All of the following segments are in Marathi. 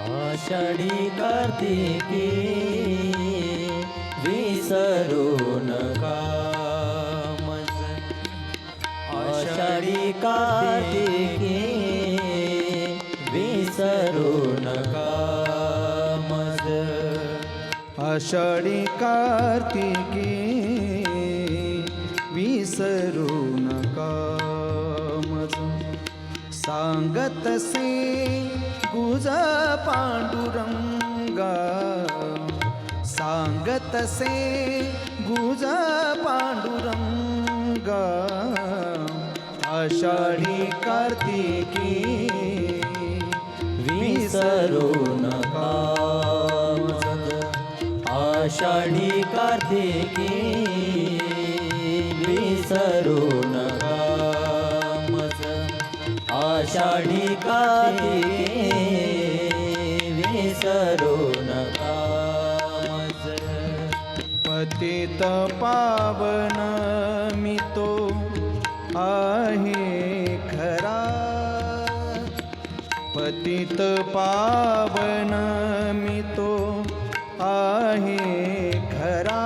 आषाढी कार्तिकी विसरू नका आषाढी कार्तिकी विसरू नका मज? आषाढी कार्तिकी विसरू नका मज? सांगतसे गुज पांडुरंगा सांगतसे गुज पांडुरंगा आषाढी कार्तिकी विसरू नका आषाढी कार्तिकी विसरू नका आषाढी कार्तिकी विसरू नका पतित पावन मी तो आहे खरा। पतित पावन मी तो आहे खरा।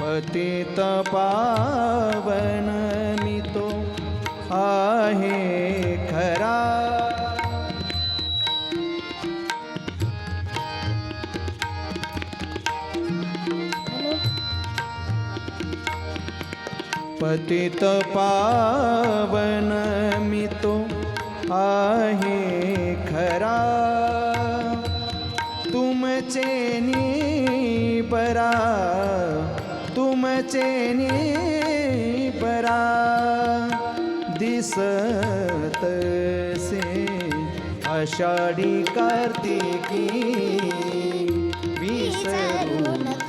पतित पावन मी तो आहे खरा. पतित पावन मी तो आहे खरा. तुमचे नी बरा तुमचे नी दिसत से आषाढी कार्तिकी विसरू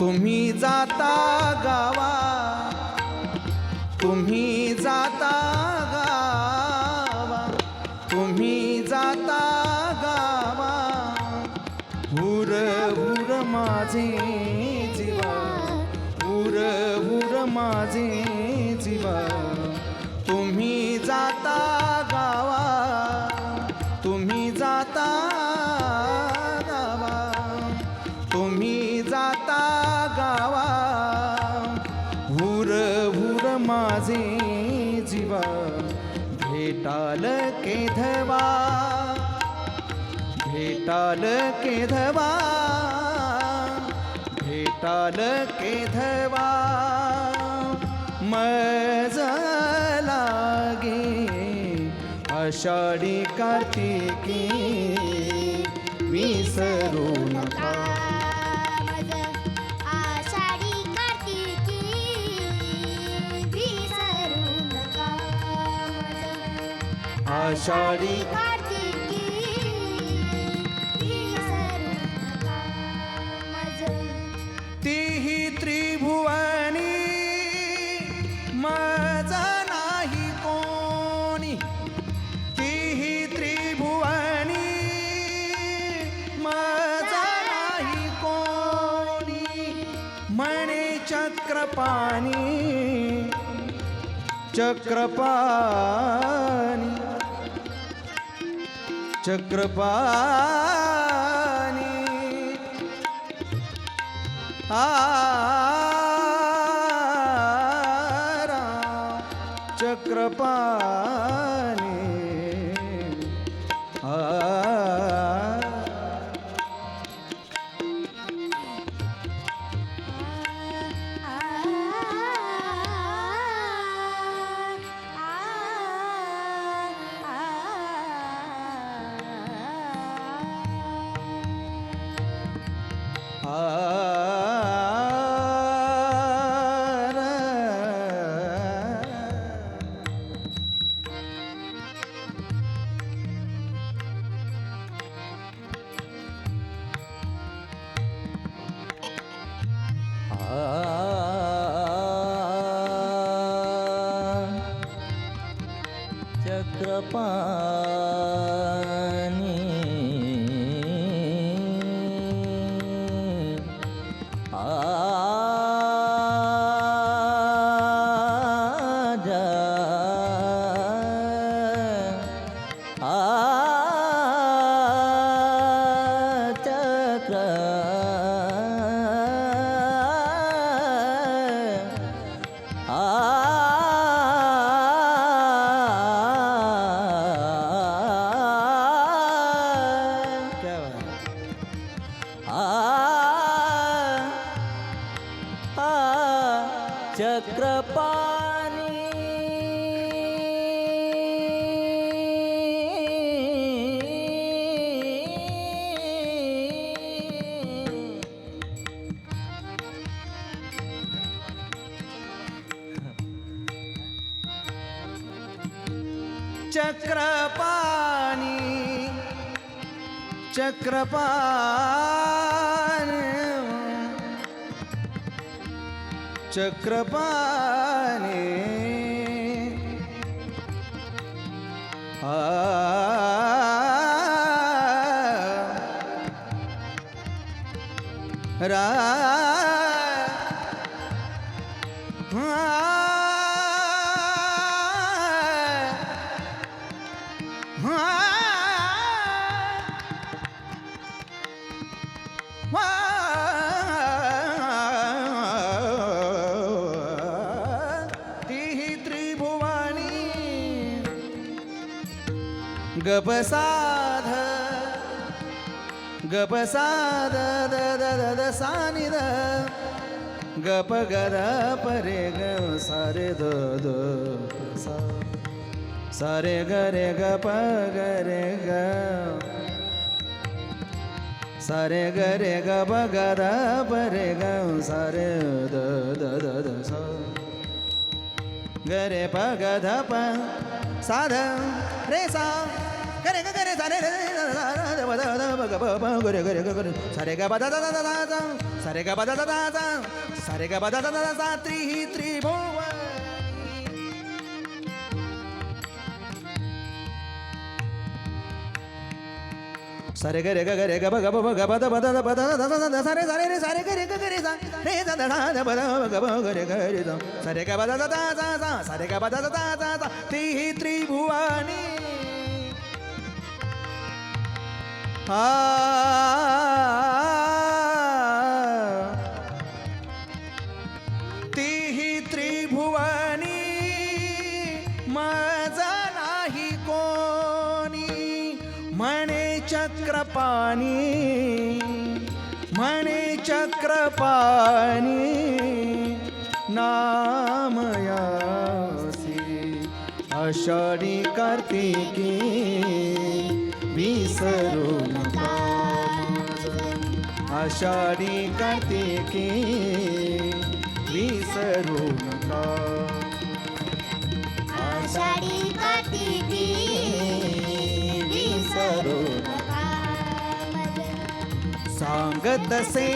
तुम्ही जाता गावा. तुम्ही जाता गावा. तुम्ही जाता गावा. हुर हुर माझे जीवा. हुर हुर माझे जीवा. तुम्ही जाता हुर हुर माझे जीवा भेटाल केधवा भेटाल केधवा भेटाल केधवा मज लागे आषाढी कार्तिकी विसरू नका. आषाढी तीही त्रिभुवनी मज नाही कोणी. तीही त्रिभुवनी मज नाही कोणी. म्हणे चक्रपाणी चक्रपाणी. चक्रपाणी. आरा चक्रपाणी. आ आ चक्रपाणी. चक्रपाणी चक्रपाणी चक्रपाणी. आ गपसाध गपसाद द द द द सानि द गप गद परे ग सारे द द सा सारे ग रे ग प ग रे ग सारे ग रे ग प ग प रे ग सारे द द द द सा ग रे प ग ध प साध रे सा ग रे ग ग रे सा रे रे रे रे रे रे ब द द ब ग ब ब ग रे ग रे ग ग रे सा रे ग ब द द द द द द सा रे तीही त्रिभुवानी माझा नाही कोणी. म्हणे चक्रपाणी म्हणे चक्रपाणी नामयासी आषाढी कार्तिकी. विसरू नका आषाढी कार्तिकी विसरू नका आषाढी कार्तिकी विसरू नका सांगत से